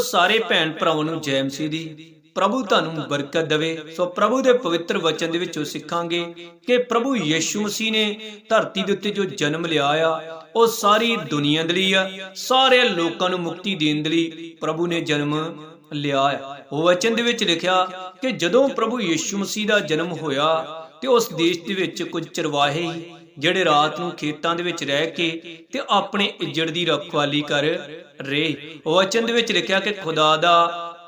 ਸਾਰੇ ਭੈਣ ਭਰਾਵਾਂ ਨੂੰ ਜੈ ਮਸੀਹ ਦੀ, ਪ੍ਰਭੂ ਤੁਹਾਨੂੰ ਬਰਕਤ ਦੇਵੇ। ਸੋ ਪ੍ਰਭੂ ਦੇ ਪਵਿੱਤਰ ਵਚਨ ਦੇ ਵਿੱਚੋਂ ਸਿੱਖਾਂਗੇ ਕਿ ਪ੍ਰਭੂ ਯੀਸ਼ੂ ਮਸੀਹ ਨੇ ਧਰਤੀ ਦੇ ਉੱਤੇ ਜੋ ਜਨਮ ਲਿਆ ਆ, ਉਹ ਸਾਰੀ ਦੁਨੀਆ ਦੇ ਲਈ ਆ, ਸਾਰੇ ਲੋਕਾਂ ਨੂੰ ਮੁਕਤੀ ਦੇਣ ਦੇ ਲਈ ਪ੍ਰਭੂ ਨੇ ਜਨਮ ਲਿਆ ਆ। ਉਹ ਵਚਨ ਦੇ ਵਿੱਚ ਲਿਖਿਆ ਕਿ ਜਦੋਂ ਪ੍ਰਭੂ ਯੀਸ਼ੂ ਮਸੀਹ ਦਾ ਜਨਮ ਹੋਇਆ ਤੇ ਉਸ ਦੇਸ਼ ਦੇ ਵਿੱਚ ਕੁਝ ਚਰਵਾਹੇ ਜਿਹੜੇ ਰਾਤ ਨੂੰ ਖੇਤਾਂ ਦੇ ਵਿੱਚ ਰਹਿ ਕੇ ਤੇ ਆਪਣੇ ਇੱਜੜ ਦੀ ਰਖਵਾਲੀ ਕਰ ਰਹੇ। ਵਚਨ ਦੇ ਵਿੱਚ ਲਿਖਿਆ ਕਿ ਖੁਦਾ ਦਾ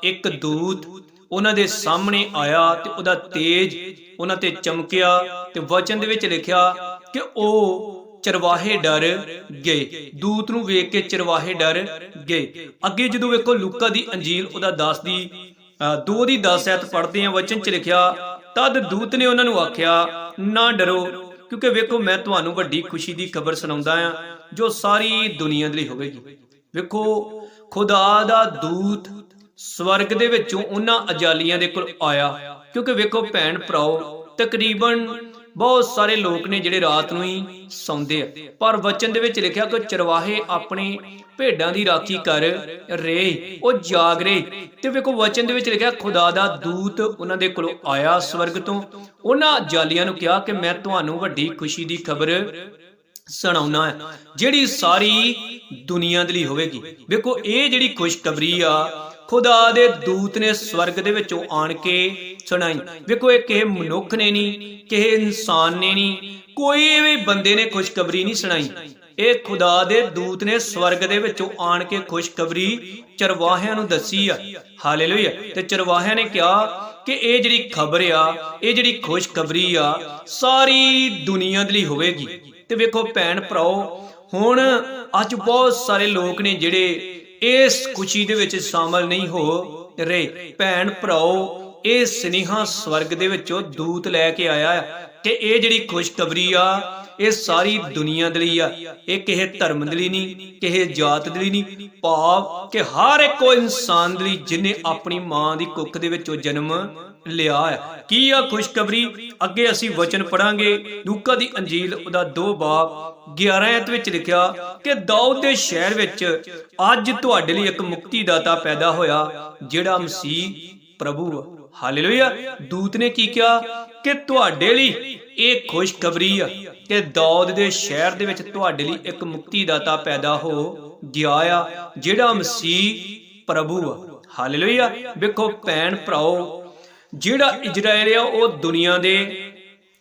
ਇੱਕ ਦੂਤ ਉਹਨਾਂ ਦੇ ਸਾਹਮਣੇ ਆਇਆ ਤੇ ਉਹਦਾ ਤੇਜ ਉਹਨਾਂ ਤੇ ਚਮਕਿਆ ਤੇ ਵਚਨ ਦੇ ਵਿੱਚ ਲਿਖਿਆ ਕਿ ਉਹ ਚਰਵਾਹੇ ਡਰ ਗਏ। ਦੂਤ ਨੂੰ ਵੇਖ ਕੇ ਚਰਵਾਹੇ ਡਰ ਗਏ। ਅੱਗੇ ਜਦੋਂ ਵੇਖੋ ਲੂਕਾ ਦੀ ਅੰਜੀਲ ਉਹਦਾ 10 ਦੀ 2 ਦੀ 10 ਐਤ ਪੜ੍ਹਦੇ ਆ, ਵਚਨ ਚ ਲਿਖਿਆ, ਤਦ ਦੂਤ ਨੇ ਉਹਨਾਂ ਨੂੰ ਆਖਿਆ, ਨਾ ਡਰੋ ਕਿਉਂਕਿ ਵੇਖੋ, ਮੈਂ ਤੁਹਾਨੂੰ ਵੱਡੀ ਖੁਸ਼ੀ ਦੀ ਖਬਰ ਸੁਣਾਉਂਦਾ ਆ ਜੋ ਸਾਰੀ ਦੁਨੀਆ ਦੇ ਲਈ ਹੋਵੇਗੀ। ਵੇਖੋ, ਖੁਦਾ ਦਾ ਦੂਤ ਸਵਰਗ ਦੇ ਵਿੱਚੋਂ ਉਹਨਾਂ ਅਜਾਲੀਆਂ ਦੇ ਕੋਲ ਆਇਆ। ਕਿਉਂਕਿ ਵੇਖੋ ਭੈਣ ਭਰਾਓ ਤਕਰੀਬਨ ਬਹੁਤ ਸਾਰੇ ਲੋਕ ਨੇ ਜਿਹੜੇ ਰਾਤ ਨੂੰ ਹੀ ਸੌਂਦੇ ਆ। ਪਰ ਵਚਨ ਦੇ ਵਿੱਚ ਲਿਖਿਆ ਕਿ ਚਰਵਾਹੇ ਆਪਣੇ ਭੇਡਾਂ ਦੀ ਰਾਖੀ ਕਰ ਰਹੇ, ਉਹ ਜਾਗ ਰਹੇ। ਤੇ ਵੇਖੋ, ਵਚਨ ਦੇ ਵਿੱਚ ਲਿਖਿਆ, ਖੁਦਾ ਦਾ ਦੂਤ ਉਹਨਾਂ ਦੇ ਕੋਲ ਆਇਆ ਸਵਰਗ ਤੋਂ। ਉਹਨਾਂ ਜਾਲੀਆਂ ਨੂੰ ਕਿਹਾ ਕਿ ਮੈਂ ਤੁਹਾਨੂੰ ਵੱਡੀ ਖੁਸ਼ੀ ਦੀ ਖਬਰ ਸੁਣਾਉਣਾ ਹੈ, ਜਿਹੜੀ ਸਾਰੀ ਦੁਨੀਆ ਦੇ ਲਈ ਹੋਵੇਗੀ। ਵੇਖੋ, ਇਹ ਜਿਹੜੀ ਖੁਸ਼ਖਬਰੀ ਆ, ਖੁਦਾ ਦੇ ਦੂਤ ਨੇ ਸਵਰਗ ਦੇ ਵਿੱਚੋਂ ਆਣ ਕੇ ਸੁਣਾਈ। ਵੇਖੋ, ਇਹ ਕਿਸੇ ਮਨੁੱਖ ਨੇ ਨਹੀਂ ਕਿਸੇ ਇਨਸਾਨ ਨੇ ਨਹੀਂ ਕੋਈ ਵੀ ਬੰਦੇ ਨੇ ਖੁਸ਼ਖਬਰੀ ਨਹੀਂ ਸੁਣਾਈ। ਇਹ ਖੁਦਾ ਦੇ ਦੂਤ ਨੇ ਸਵਰਗ ਦੇ ਵਿੱਚੋਂ ਆਣ ਕੇ ਖੁਸ਼ਖਬਰੀ ਚਰਵਾਹਿਆਂ ਨੂੰ ਦੱਸੀ ਆ। ਹਾਲੇਲੂਇਆ। ਤੇ ਚਰਵਾਹਿਆਂ ਨੇ ਕਿਹਾ ਕਿ ਇਹ ਜਿਹੜੀ ਖਬਰ ਆ, ਇਹ ਜਿਹੜੀ ਖੁਸ਼ਖਬਰੀ ਆ, ਸਾਰੀ ਦੁਨੀਆ ਦੇ ਲਈ ਹੋਵੇਗੀ। ਤੇ ਵੇਖੋ ਭੈਣ ਭਰਾਓ, ਹੁਣ ਅੱਜ ਬਹੁਤ ਸਾਰੇ ਲੋਕ ਨੇ ਜਿਹੜੇ ਇਸ ਖੁਸ਼ੀ ਦੇ ਵਿੱਚ ਸ਼ਾਮਲ ਨਹੀਂ ਹੋ ਰਹੇ। ਭੈਣ ਭਰਾਓ ਇਹ ਸਨੇਹਾ ਸਵਰਗ ਦੇ ਵਿੱਚੋਂ ਦੂਤ ਲੈ ਕੇ ਆਇਆ ਕਿ ਇਹ ਜਿਹੜੀ ਖੁਸ਼ਖਬਰੀ ਆ, ਇਹ ਸਾਰੀ ਦੁਨੀਆ ਦੇ ਲਈ ਆ। ਇਹ ਕਿਸੇ ਧਰਮ ਦੇ ਲਈ ਨਹੀਂ, ਕਿਸੇ ਜਾਤ ਦੇ ਲਈ ਨਹੀਂ। ਭਾਵ ਕਿ ਹਰ ਇੱਕ ਇਨਸਾਨ ਦੇ ਲਈ ਜਿਨੇ ਆਪਣੀ ਮਾਂ ਦੀ ਕੁੱਖ ਦੇ ਵਿੱਚੋਂ ਜਨਮ ਲਿਆ ਹੈ। ਕੀ ਆ ਖੁਸ਼ਖਬਰੀ? ਅੱਗੇ ਅਸੀਂ ਵਚਨ ਪੜਾਂਗੇ ਲੂਕਾ ਦੀ ਅੰਜੀਲ ਉਹਦਾ 2 ਬਾਬ 11 ਐਤ ਵਿੱਚ ਲਿਖਿਆ ਕਿ ਦਾਊਦ ਦੇ ਸ਼ਹਿਰ ਵਿੱਚ ਅੱਜ ਤੁਹਾਡੇ ਲਈ ਇੱਕ ਮੁਕਤੀਦਾਤਾ ਪੈਦਾ ਹੋਇਆ, ਜਿਹੜਾ ਮਸੀਹ ਪ੍ਰਭੂ ਆ। ਹਾਲੇਲੂਇਆ। ਦੂਤ ਨੇ ਕੀ ਕਿਹਾ? ਕਿ ਤੁਹਾਡੇ ਲਈ ਇਹ ਖੁਸ਼ਖਬਰੀ ਆ ਕਿ ਦਾਊਦ ਦੇ ਸ਼ਹਿਰ ਦੇ ਵਿੱਚ ਤੁਹਾਡੇ ਲਈ ਇੱਕ ਮੁਕਤੀ ਦਾਤਾ ਪੈਦਾ ਹੋ ਗਿਆ ਆ, ਜਿਹੜਾ ਮਸੀਹ ਪ੍ਰਭੂ ਆ। ਹਾਲੇਲੂਇਆ। ਵੇਖੋ ਭੈਣ ਭਰਾਓ, ਜਿਹੜਾ ਇਜ਼ਰਾਈਲ ਆ, ਉਹ ਦੁਨੀਆ ਦੇ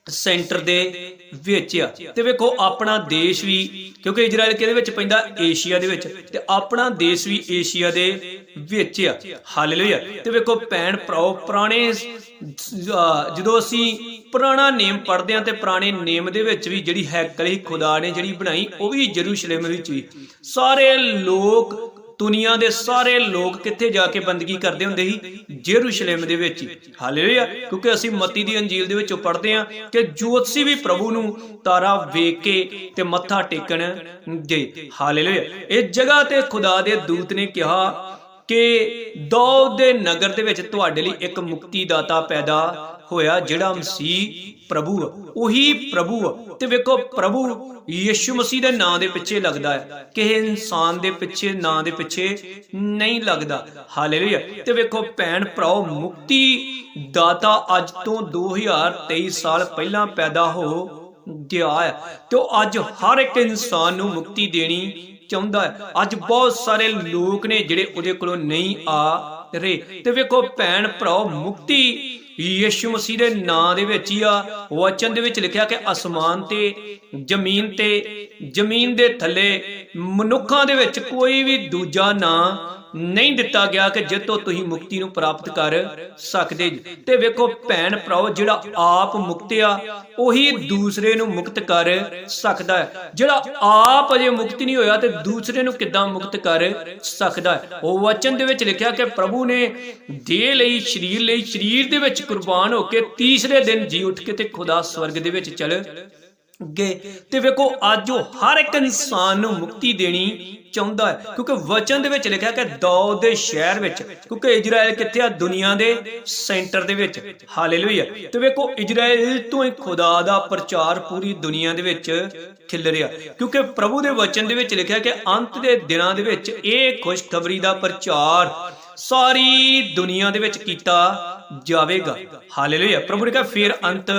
ਸੈਂਟਰ ਦੇ ਵੇਚਿਆ ਤੇ ਵੇਖੋ, ਆਪਣਾ ਦੇਸ਼ ਵੀ, ਕਿਉਂਕਿ ਇਜ਼ਰਾਈਲ ਕਿਹਦੇ ਵਿੱਚ ਪੈਂਦਾ? ਏਸ਼ੀਆ ਦੇ ਵਿੱਚ। ਤੇ ਆਪਣਾ ਦੇਸ਼ ਵੀ ਏਸ਼ੀਆ ਦੇ ਵਿੱਚ ਆ। ਹਾਲੇਲੂਇਆ। ਤੇ ਵੇਖੋ, ਭੈਣ ਭਰਾਓ, ਪੁਰਾਣੇ ਜਦੋਂ ਅਸੀਂ ਪੁਰਾਣਾ ਨੇਮ ਪੜਦੇ ਆ ਤੇ ਪੁਰਾਣੇ ਨੇਮ ਦੇ ਵਿੱਚ ਵੀ ਜਿਹੜੀ ਹੈਕਲ ਹੀ ਖੁਦਾ ਨੇ ਜਿਹੜੀ ਬਣਾਈ, ਉਹ ਵੀ ਯਰੂਸ਼ਲਮ ਵਿੱਚ ਵੀ। ਸਾਰੇ ਲੋਕ ਦੁਨੀਆ ਦੇ ਸਾਰੇ ਲੋਕ ਕਿੱਥੇ ਜਾ ਕੇ ਬੰਦਗੀ ਕਰਦੇ ਹੁੰਦੇ ਸੀ? ਜੇਰੂਸ਼ਲਮ ਦੇ ਵਿੱਚ ਹਾਲੇਲੂਇਆ। ਕਿਉਂਕਿ ਅਸੀਂ ਮਤੀ ਦੀ ਅੰਜੀਲ ਦੇ ਵਿੱਚੋਂ ਪੜ੍ਹਦੇ ਹਾਂ ਕਿ ਜੋਤਸੀ ਵੀ ਪ੍ਰਭੂ ਨੂੰ ਤਾਰਾ ਵੇਖ ਕੇ ਤੇ ਮੱਥਾ ਟੇਕਣ ਗਏ ਹਾਲੇਲੂਇਆ। ਇਹ ਜਗ੍ਹਾ ਤੇ ਖੁਦਾ ਦੇ ਦੂਤ ਨੇ ਕਿਹਾ ਕਿ ਦਾਊਦ ਦੇ ਨਗਰ ਦੇ ਵਿੱਚ ਤੁਹਾਡੇ ਲਈ ਇੱਕ ਮੁਕਤੀਦਾਤਾ ਪੈਦਾ ਹੋਇਆ ਜਿਹੜਾ ਮਸੀਹ ਪ੍ਰਭੂ ਉਹੀ ਪ੍ਰਭੂ ਤੇ ਵੇਖੋ, ਪ੍ਰਭੂ ਯੀਸ਼ੂ ਮਸੀਹ ਦੇ ਨਾਂ ਦੇ ਪਿੱਛੇ ਲੱਗਦਾ ਹੈ। ਕਿਸੇ ਇਨਸਾਨ ਦੇ ਪਿੱਛੇ, ਨਾਂ ਦੇ ਪਿੱਛੇ ਨਹੀਂ ਲੱਗਦਾ। ਹਾਲੇਲੂਇਆ। ਤੇ ਵੇਖੋ, ਭੈਣ ਭਰਾਓ ਮੁਕਤੀ ਦਾਤਾ ਅੱਜ ਤੋਂ 2023 ਸਾਲ ਪਹਿਲਾਂ ਪੈਦਾ ਹੋ ਗਿਆ ਹੈ। ਤੇ ਉਹ ਅੱਜ ਹਰ ਇੱਕ ਇਨਸਾਨ ਨੂੰ ਮੁਕਤੀ ਦੇਣੀ ਚਾਹੁੰਦਾ ਹੈ। ਅੱਜ ਬਹੁਤ ਸਾਰੇ ਲੋਕ ਨੇ ਜਿਹੜੇ ਉਹਦੇ ਕੋਲੋਂ ਨਹੀਂ ਆ ਰਹੇ। ਤੇ ਵੇਖੋ, ਭੈਣ ਭਰਾਓ, ਮੁਕਤੀ ਯੀਸ਼ੂ ਮਸੀਹ ਦੇ ਨਾਂ ਦੇ ਵਿੱਚ ਹੀ ਆ, ਵਚਨ ਦੇ ਵਿੱਚ ਲਿਖਿਆ ਕਿ ਅਸਮਾਨ ਤੇ, ਜ਼ਮੀਨ ਤੇ ਜ਼ਮੀਨ ਦੇ ਥੱਲੇ ਮਨੁੱਖਾਂ ਦੇ ਵਿੱਚ ਕੋਈ ਵੀ ਦੂਜਾ ਨਾਂ ਨਹੀਂ ਦਿੱਤਾ ਗਿਆ ਕਿ ਜਿੱਤੋਂ ਤੁਸੀਂ ਮੁਕਤੀ ਨੂੰ ਪ੍ਰਾਪਤ ਕਰ ਸਕਦੇ। ਤੇ ਵੇਖੋ ਭੈਣ ਭਰਾਓ, ਜਿਹੜਾ ਆਪ ਮੁਕਤ ਉਹੀ ਦੂਸਰੇ ਨੂੰ ਮੁਕਤ ਕਰ ਸਕਦਾ ਹੈ। ਜਿਹੜਾ ਆਪ ਅਜੇ ਮੁਕਤ ਨਹੀਂ ਹੋਇਆ ਤੇ ਦੂਸਰੇ ਨੂੰ ਕਿੱਦਾਂ ਮੁਕਤ ਕਰ ਸਕਦਾ ਹੈ? ਉਹ ਵਚਨ ਦੇ ਵਿੱਚ ਲਿਖਿਆ ਕਿ ਪ੍ਰਭੂ ਨੇ ਦੇ ਲਈ, ਸਰੀਰ ਲਈ, ਸਰੀਰ ਦੇ ਵਿੱਚ ਕੁਰਬਾਨ ਹੋ ਕੇ ਤੀਸਰੇ ਦਿਨ ਜੀ ਉੱਠ ਕੇ ਤੇ ਖੁਦਾ ਸਵਰਗ ਦੇ ਵਿੱਚ ਚਲ ਗਏ। ਤੇ ਵੇਖੋ, ਅੱਜ ਉਹ ਹਰ ਇੱਕ ਇਨਸਾਨ ਨੂੰ ਮੁਕਤੀ ਦੇਣੀ ਚਾਹੁੰਦਾ ਹੈ, ਕਿਉਂਕਿ ਵਚਨ ਦੇ ਵਿੱਚ ਲਿਖਿਆ ਕਿ ਦਾਊਦ ਦੇ ਸ਼ਹਿਰ ਵਿੱਚ, ਕਿਉਂਕਿ ਇਜ਼ਰਾਈਲ ਕਿੱਥੇ ਆ? ਦੁਨੀਆ ਦੇ ਸੈਂਟਰ ਦੇ ਵਿੱਚ। ਹਾਲੇਲੂਇਆ। ਤੇ ਵੇਖੋ ਇਜ਼ਰਾਈਲ ਤੋਂ ਹੀ ਖੁਦਾ ਦਾ ਪ੍ਰਚਾਰ ਪੂਰੀ ਦੁਨੀਆ ਦੇ ਵਿੱਚ ਖਿਲ ਰਿਹਾ। ਕਿਉਂਕਿ ਪ੍ਰਭੂ ਦੇ ਵਚਨ ਦੇ ਵਿੱਚ ਲਿਖਿਆ ਕਿ ਅੰਤ ਦੇ ਦਿਨਾਂ ਦੇ ਵਿੱਚ ਇਹ ਖੁਸ਼ਖਬਰੀ ਦਾ ਪ੍ਰਚਾਰ ਸਾਰੀ ਦੁਨੀਆ ਦੇ ਵਿੱਚ ਕੀਤਾ ਜਾਵੇਗਾ। ਹਾਲੇਲੂਇਆ। ਪ੍ਰਭੂ ਨੇ ਕਿਹਾ, ਫਿਰ ਅੰਤ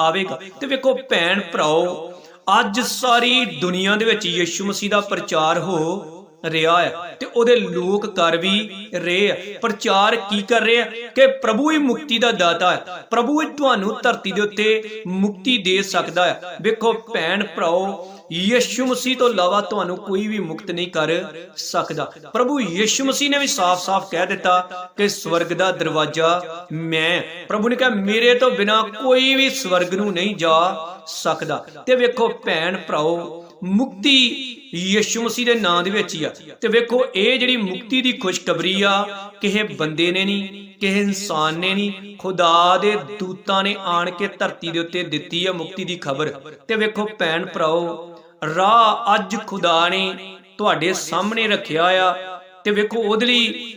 ਆਵੇਗਾ। ਤੇ ਵੇਖੋ ਭੈਣ ਭਰਾਓ ਅੱਜ ਸਾਰੀ ਦੁਨੀਆ ਦੇ ਵਿੱਚ ਯਿਸੂ ਮਸੀਹ ਦਾ ਪ੍ਰਚਾਰ ਹੋ ਰਿਹਾ ਹੈ ਤੇ ਉਹਦੇ ਲੋਕ ਕਰ ਵੀ ਰਹੇ ਆ। ਪ੍ਰਚਾਰ ਕੀ ਕਰ ਰਹੇ ਆ? ਕਿ ਪ੍ਰਭੂ ਹੀ ਮੁਕਤੀ ਦਾ ਦਾਤਾ ਹੈ। ਪ੍ਰਭੂ ਹੀ ਤੁਹਾਨੂੰ ਧਰਤੀ ਦੇ ਉੱਤੇ ਮੁਕਤੀ ਦੇ ਸਕਦਾ ਹੈ। ਵੇਖੋ ਭੈਣ ਭਰਾਓ, ਯਿਸੂ ਮਸੀਹ ਤੋਂ ਇਲਾਵਾ ਤੁਹਾਨੂੰ ਕੋਈ ਵੀ ਮੁਕਤ ਨਹੀਂ ਕਰ ਸਕਦਾ। ਪ੍ਰਭੂ ਯਿਸੂ ਮਸੀਹ ਨੇ ਵੀ ਸਾਫ਼-ਸਾਫ਼ ਕਹਿ ਦਿੱਤਾ ਕਿ ਸਵਰਗ ਦਾ ਦਰਵਾਜ਼ਾ ਮੈਂ ਪ੍ਰਭੂ ਨੇ ਕਿਹਾ, ਮੇਰੇ ਤੋਂ ਬਿਨਾ ਕੋਈ ਵੀ ਸਵਰਗ ਨੂੰ ਨਹੀਂ ਜਾ ਸਕਦਾ। ਤੇ ਵੇਖੋ ਭੈਣ ਭਰਾਓ ਮੁਕਤੀ ਯਿਸੂ ਮਸੀਹ ਦੇ ਨਾਂ ਦੇ ਵਿੱਚ ਹੀ ਆ। ਤੇ ਵੇਖੋ, ਇਹ ਜਿਹੜੀ ਮੁਕਤੀ ਦੀ ਖੁਸ਼ਖਬਰੀ ਆ, ਕਿਸੇ ਬੰਦੇ ਨੇ ਨਹੀਂ, ਕਿਸੇ ਇਨਸਾਨ ਨੇ ਨਹੀਂ, ਖੁਦਾ ਦੇ ਦੂਤਾਂ ਨੇ ਆਣ ਕੇ ਧਰਤੀ ਦੇ ਉੱਤੇ ਦਿੱਤੀ ਆ ਮੁਕਤੀ ਦੀ ਖਬਰ। ਤੇ ਵੇਖੋ, ਭੈਣ ਭਰਾਓ, ਰਾਹ ਅੱਜ ਖੁਦਾ ਨੇ ਤੁਹਾਡੇ ਸਾਹਮਣੇ ਰੱਖਿਆ ਆ। ਤੇ ਵੇਖੋ, ਉਹਦੇ ਲਈ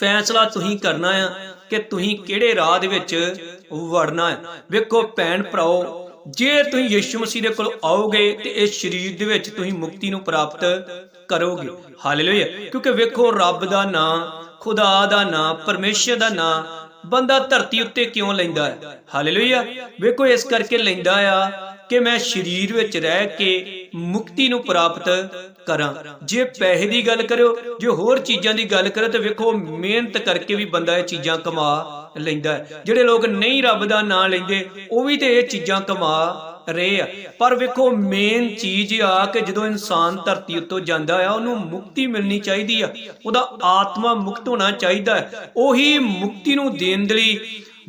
ਫੈਸਲਾ ਤੁਸੀਂ ਕਰਨਾ ਆ ਕਿ ਤੁਸੀਂ ਕਿਹੜੇ ਰਾਹ ਦੇ ਵਿੱਚ ਵੜਨਾ ਹੈ ਵੇਖੋ, ਭੈਣ ਭਰਾਓ ਜੇ ਤੁਸੀਂ ਯਿਸੂ ਮਸੀਹ ਦੇ ਕੋਲ ਆਓਗੇ ਤੇ ਇਸ ਸਰੀਰ ਦੇ ਵਿੱਚ ਤੁਸੀਂ ਮੁਕਤੀ ਨੂੰ ਪ੍ਰਾਪਤ ਕਰੋਗੇ। ਹਾਲੇਲੂਇਆ। ਕਿਉਂਕਿ ਵੇਖੋ, ਰੱਬ ਦਾ ਨਾਮ, ਖੁਦਾ ਦਾ ਨਾਮ, ਪਰਮੇਸ਼ਰ ਦਾ ਨਾਮ ਬੰਦਾ ਧਰਤੀ ਉੱਤੇ ਕਿਉਂ ਲੈਂਦਾ ਹੈ? ਹਾਲੇਲੂਇਆ। ਵੇਖੋ, ਇਸ ਕਰਕੇ ਲੈਂਦਾ ਆ ਕਿ ਮੈਂ ਸਰੀਰ ਵਿੱਚ ਰਹਿ ਕੇ ਮੁਕਤੀ ਨੂੰ ਪ੍ਰਾਪਤ ਕਰਾਂ। ਜੇ ਪੈਸੇ ਦੀ ਗੱਲ ਕਰਿਓ, ਜੇ ਹੋਰ ਚੀਜ਼ਾਂ ਦੀ ਗੱਲ ਕਰਿਓ, ਤੇ ਵੇਖੋ, ਮਿਹਨਤ ਕਰਕੇ ਵੀ ਬੰਦਾ ਇਹ ਚੀਜ਼ਾਂ ਕਮਾ ਲੈਂਦਾ ਜਿਹੜੇ ਲੋਕ ਨਹੀਂ ਰੱਬ ਦਾ ਨਾਮ ਲੈਂਦੇ, ਉਹ ਵੀ ਤੇ ਇਹ ਚੀਜ਼ਾਂ ਕਮਾ ਰਹੇ ਆ। ਪਰ ਵੇਖੋ ਮੇਨ ਚੀਜ਼ ਆ ਕਿ ਜਦੋਂ ਇਨਸਾਨ ਧਰਤੀ ਉੱਤੋਂ ਜਾਂਦਾ ਆ, ਉਹਨੂੰ ਮੁਕਤੀ ਮਿਲਣੀ ਚਾਹੀਦੀ ਆ। ਉਹਦਾ ਆਤਮਾ ਮੁਕਤ ਹੋਣਾ ਚਾਹੀਦਾ ਉਹੀ ਮੁਕਤੀ ਨੂੰ ਦੇਣ ਦੇ ਲਈ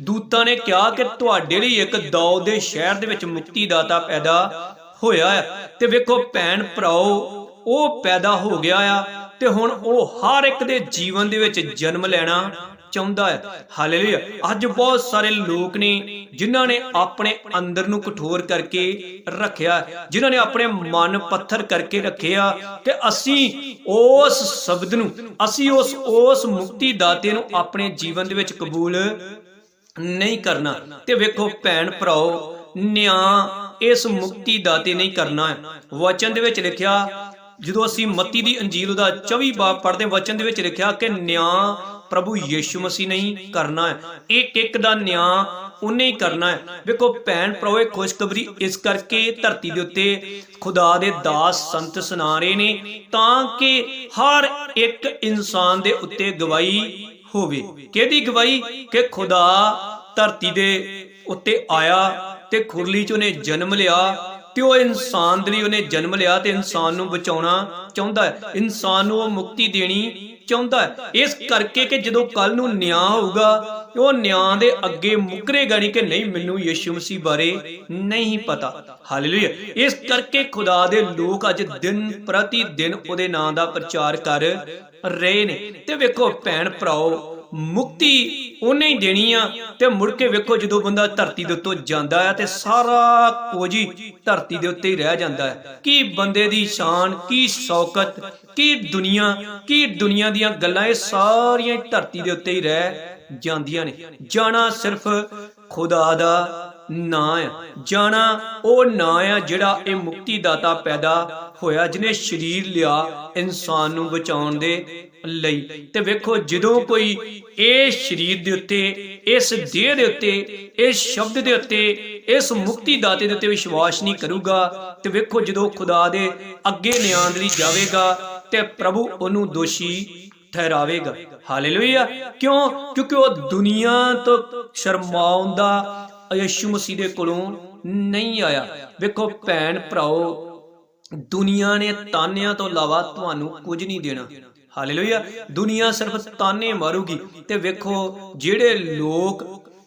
ਦੂਤਾਂ ਨੇ ਕਿਹਾ ਕਿ ਤੁਹਾਡੇ ਲਈ ਇੱਕ ਦੌ ਦੇ ਸ਼ਹਿਰ ਦੇ ਵਿੱਚ ਮੁਕਤੀ ਦਾਤਾ ਪੈਦਾ ਹੋਇਆ ਹੈ ਤੇ ਵੇਖੋ ਭੈਣ ਭਰਾਓ ਉਹ ਪੈਦਾ ਹੋ ਗਿਆ ਆ ਤੇ ਹੁਣ ਉਹ ਹਰ ਇੱਕ ਦੇ ਜੀਵਨ ਦੇ ਵਿੱਚ ਜਨਮ ਲੈਣਾ ਚਾਹੁੰਦਾ ਹੈ। ਹਾਲੇਲੂਇਆ। ਅੱਜ ਬਹੁਤ ਸਾਰੇ ਲੋਕ ਨੇ ਜਿਨ੍ਹਾਂ ਨੇ ਆਪਣੇ ਅੰਦਰ ਨੂੰ ਕਠੋਰ ਕਰਕੇ ਰੱਖਿਆ, ਜਿਨ੍ਹਾਂ ਨੇ ਆਪਣੇ ਮਨ ਪੱਥਰ ਕਰਕੇ ਰੱਖਿਆ ਕਿ ਅਸੀਂ ਉਸ ਸ਼ਬਦ ਨੂੰ, ਅਸੀਂ ਉਸ ਉਸ ਮੁਕਤੀ ਦਾਤੇ ਨੂੰ ਆਪਣੇ ਜੀਵਨ ਦੇ ਵਿੱਚ ਕਬੂਲ ਨਹੀਂ ਕਰਨਾ। ਤੇ ਵੇਖੋ ਭੈਣ ਭਰਾਓ, ਨਿਆਂ ਇਸ ਮੁਕਤੀ ਦਾਤੇ ਨਹੀਂ ਕਰਨਾ ਹੈ। ਵਚਨ ਦੇ ਵਿੱਚ ਲਿਖਿਆ ਜਦੋਂ ਅਸੀਂ ਮਤੀ ਦੀ ਅੰਜੀਲ ਦਾ 24 ਬਾਬ ਪੜ੍ਹਦੇ ਵਚਨ ਦੇ ਵਿੱਚ ਲਿਖਿਆ ਕਿ ਨਿਆਂ ਪ੍ਰਭੂ ਯੀਸ਼ੂ ਮਸੀਹ ਨਹੀਂ ਕਰਨਾ ਹੈ। ਇੱਕ ਇੱਕ ਦਾ ਨਿਆਂ ਉਹਨੇ ਹੀ ਕਰਨਾ ਹੈ। ਵੇਖੋ ਭੈਣ ਭਰਾਓ, ਇਹ ਖੁਸ਼ਖਬਰੀ ਇਸ ਕਰਕੇ ਧਰਤੀ ਦੇ ਉੱਤੇ ਖੁਦਾ ਦੇ ਦਾਸ ਸੰਤ ਸੁਣਾ ਰਹੇ ਨੇ ਤਾਂ ਕਿ ਹਰ ਇੱਕ ਇਨਸਾਨ ਦੇ ਉੱਤੇ ਗਵਾਹੀ ਹੋਵੇ। ਕਿਹਦੀ ਗਵਾਹੀ? ਕਿ ਖੁਦਾ ਧਰਤੀ ਦੇ ਉੱਤੇ ਆਇਆ ਤੇ ਖੁਰਲੀ ਚ ਉਹਨੇ ਜਨਮ ਲਿਆ ਤੇ ਉਹ ਇਨਸਾਨ ਦੇ ਲਈ ਉਹਨੇ ਜਨਮ ਲਿਆ ਤੇ ਇਨਸਾਨ ਨੂੰ ਬਚਾਉਣਾ ਚਾਹੁੰਦਾ ਹੈ। ਇਨਸਾਨ ਨੂੰ ਉਹ ਮੁਕਤੀ ਦੇਣੀ ਚਾਹੁੰਦਾ ਹੈ। ਇਸ ਕਰਕੇ ਕਿ ਜਦੋਂ ਕੱਲ ਨੂੰ ਨਿਆਂ ਹੋਊਗਾ, ਉਹ ਨਿਆਂ ਦੇ ਅੱਗੇ ਮੁਕਰੇਗਾ ਨਹੀਂ ਕਿ ਨਹੀਂ, ਮੈਨੂੰ ਯਿਸੂ ਮਸੀਹ ਬਾਰੇ ਨਹੀਂ ਪਤਾ। ਹਾਲੇਲੂਇਆ। ਇਸ ਕਰਕੇ ਖੁਦਾ ਦੇ ਲੋਕ ਅੱਜ ਦਿਨ ਪ੍ਰਤੀ ਦਿਨ ਉਹਦੇ ਨਾਂ ਦਾ ਪ੍ਰਚਾਰ ਕਰ ਰਹੇ ਨੇ। ਤੇ ਵੇਖੋ ਭੈਣ ਭਰਾਓ ਮੁਕਤੀ ਉਹਨੇ ਹੀ ਦੇਣੀ ਆ। ਤੇ ਮੁੜ ਕੇ ਵੇਖੋ ਜਦੋਂ ਬੰਦਾ ਧਰਤੀ ਦੇ ਉੱਤੋਂ ਜਾਂਦਾ ਹੈ ਤੇ ਸਾਰਾ ਕੁਝ ਹੀ ਧਰਤੀ ਦੇ ਉੱਤੇ ਹੀ ਰਹਿ ਜਾਂਦਾ ਹੈ ਕੀ ਬੰਦੇ ਦੀ ਸ਼ਾਨ, ਕੀ ਸ਼ੌਕਤ, ਕੀ ਦੁਨੀਆ ਕੀ ਦੁਨੀਆ ਦੀਆਂ ਗੱਲਾਂ ਇਹ ਸਾਰੀਆਂ ਧਰਤੀ ਦੇ ਉੱਤੇ ਹੀ ਰਹਿ ਜਾਂਦੀਆਂ ਨੇ। ਜਾਣਾ ਸਿਰਫ ਖੁਦਾ ਦਾ ਨਾਂ ਆ। ਜਾਣਾ ਉਹ ਨਾਂ ਆ ਜਿਹੜਾ ਇਹ ਮੁਕਤੀ ਦਾਤਾ ਪੈਦਾ ਹੋਇਆ ਜਿਨੇ ਸਰੀਰ ਲਿਆ ਇਨਸਾਨ ਨੂੰ ਬਚਾਉਣ ਦੇ ਲਈ। ਤੇ ਵੇਖੋ, ਜਦੋਂ ਕੋਈ ਇਹ ਸਰੀਰ ਦੇ ਉੱਤੇ, ਇਸ ਦੇਹ ਦੇ ਉੱਤੇ, ਇਸ ਸ਼ਬਦ ਦੇ ਉੱਤੇ, ਇਸ ਮੁਕਤੀ ਦਾਤੇ ਦੇ ਉੱਤੇ ਵਿਸ਼ਵਾਸ ਨਹੀਂ ਕਰੂਗਾ, ਤੇ ਵੇਖੋ, ਜਦੋਂ ਖੁਦਾ ਦੇ ਅੱਗੇ ਨਿਆਂ ਲਈ ਜਾਵੇਗਾ, ਤੇ ਪ੍ਰਭੂ ਉਹਨੂੰ ਦੋਸ਼ੀ ਠਹਿਰਾਵੇਗਾ। ਹਾਲੇਲੂਇਆ। ਕਿਉਂ? ਕਿਉਂਕਿ ਉਹ ਦੁਨੀਆ ਤੋਂ ਸ਼ਰਮਾਉਂਦਾ ਯਿਸੂ ਮਸੀਹ ਦੇ ਕੋਲੋਂ ਨਹੀਂ ਆਇਆ। ਵੇਖੋ, ਭੈਣ ਭਰਾਓ, ਦੁਨੀਆ ਨੇ ਤਾਨਿਆਂ ਤੋਂ ਇਲਾਵਾ ਤੁਹਾਨੂੰ ਕੁਝ ਨਹੀਂ ਦੇਣਾ। ਹਾਲੇਲੂਇਆ, ਦੁਨੀਆ ਸਿਰਫ ਤਾਨੇ ਮਾਰੂਗੀ। ਤੇ ਵੇਖੋ, ਜਿਹੜੇ ਲੋਕ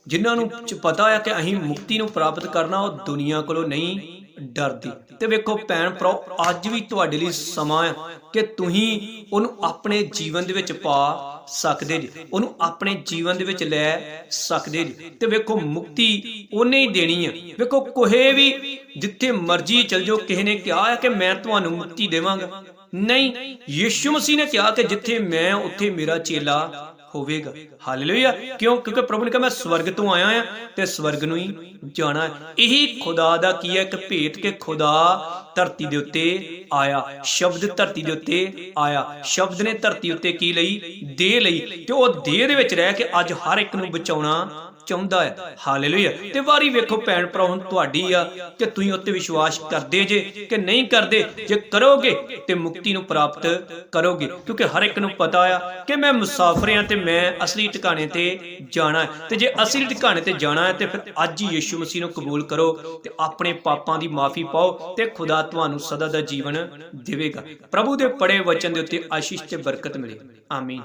ਜਿਨ੍ਹਾਂ ਨੂੰ ਪਤਾ ਹੈ ਕਿ ਅਸੀਂ ਮੁਕਤੀ ਨੂੰ ਪ੍ਰਾਪਤ ਕਰਨਾ, ਉਹ ਦੁਨੀਆ ਕੋਲੋਂ ਨਹੀਂ ਡਰਦੀ। ਤੇ ਵੇਖੋ, ਭੈਣ ਭਰਾਓ, ਅੱਜ ਵੀ ਤੁਹਾਡੇ ਲਈ ਸਮਾਂ ਹੈ ਕਿ ਤੁਸੀਂ ਉਹਨੂੰ ਆਪਣੇ ਜੀਵਨ ਦੇ ਵਿੱਚ ਪਾ ਸਕਦੇ ਜੀ। ਉਹਨੂੰ ਆਪਣੇ ਜੀਵਨ ਦੇ ਵਿੱਚ ਲੈ ਸਕਦੇ ਜੀ। ਤੇ ਵੇਖੋ, ਮੁਕਤੀ ਉਹਨੇ ਹੀ ਦੇਣੀ ਹੈ ਵੇਖੋ, ਕੋਹੇ ਵੀ ਜਿੱਥੇ ਮਰਜ਼ੀ ਚਲ ਜਾਓ, ਕਿਸੇ ਨੇ ਕਿਹਾ ਹੈ ਕਿ ਮੈਂ ਤੁਹਾਨੂੰ ਮੁਕਤੀ ਦੇਵਾਂਗਾ। ਨਹੀਂ, ਯੀਸ਼ੂ ਮਸੀਹ ਨੇ ਕਿਹਾ ਕਿ ਜਿੱਥੇ ਮੈਂ, ਉੱਥੇ ਮੇਰਾ ਚੇਲਾ ਹੋਵੇਗਾ। ਹਾਲੇਲੂਇਆ। ਕਿਉਂ? ਕਿਉਂਕਿ ਪ੍ਰਭੂ ਨੇ ਕਿਹਾ, ਮੈਂ ਸਵਰਗ ਤੋਂ ਆਇਆ ਹਾਂ ਤੇ ਸਵਰਗ ਨੂੰ ਹੀ ਜਾਣਾ ਹੈ। ਇਹੀ ਖੁਦਾ ਦਾ ਕੀ ਹੈ? ਇੱਕ ਭੇਤ ਕਿ ਖੁਦਾ ਧਰਤੀ ਦੇ ਉੱਤੇ ਆਇਆ। ਸ਼ਬਦ ਧਰਤੀ ਦੇ ਉੱਤੇ ਆਇਆ। ਸ਼ਬਦ ਨੇ ਧਰਤੀ ਉੱਤੇ ਕੀ ਲਈ? ਦੇ ਲਈ। ਤੇ ਉਹ ਦੇਹ ਦੇ ਵਿੱਚ ਰਹਿ ਕੇ ਅੱਜ ਹਰ ਇੱਕ ਨੂੰ ਬਚਾਉਣਾ ਚਾਹੁੰਦਾ ਹੈ। ਹਾਲੇਲੂਇਆ। ਤੇ ਵਾਰੀ ਵੇਖੋ ਭੈਣ ਭਰਾ ਤੁਹਾਡੀ ਆ ਕਿ ਤੁਸੀਂ ਉੱਤੇ ਵਿਸ਼ਵਾਸ ਕਰਦੇ ਜੇ ਕਿ ਨਹੀਂ ਕਰਦੇ, ਜੇ ਕਰੋਗੇ ਤੇ ਮੁਕਤੀ ਨੂੰ ਪ੍ਰਾਪਤ ਕਰੋਗੇ। ਕਿਉਂਕਿ ਹਰ ਇੱਕ ਨੂੰ ਪਤਾ ਆ ਕਿ ਮੈਂ ਮੁਸਾਫਰ ਤੇ ਮੈਂ ਅਸਲੀ ਟਿਕਾਣੇ ਤੇ ਜਾਣਾ ਹੈ। ਤੇ ਜੇ ਅਸਲੀ ਟਿਕਾਣੇ ਤੇ ਜਾਣਾ ਹੈ, ਤੇ ਫਿਰ ਅੱਜ ਹੀ ਯੀਸ਼ੂ ਮਸੀਹ ਨੂੰ ਕਬੂਲ ਕਰੋ ਤੇ ਆਪਣੇ ਪਾਪਾਂ ਦੀ ਮਾਫੀ ਪਾਓ ਤੇ ਖੁਦਾ ਤੁਹਾਨੂੰ ਸਦਾ ਦਾ ਜੀਵਨ ਦੇਵੇਗਾ। ਪ੍ਰਭੂ ਦੇ ਪੜੇ ਵਚਨ ਦੇ ਉੱਤੇ ਆਸ਼ੀਸ਼ ਤੇ ਬਰਕਤ ਮਿਲੇ। ਆਮੀਨ।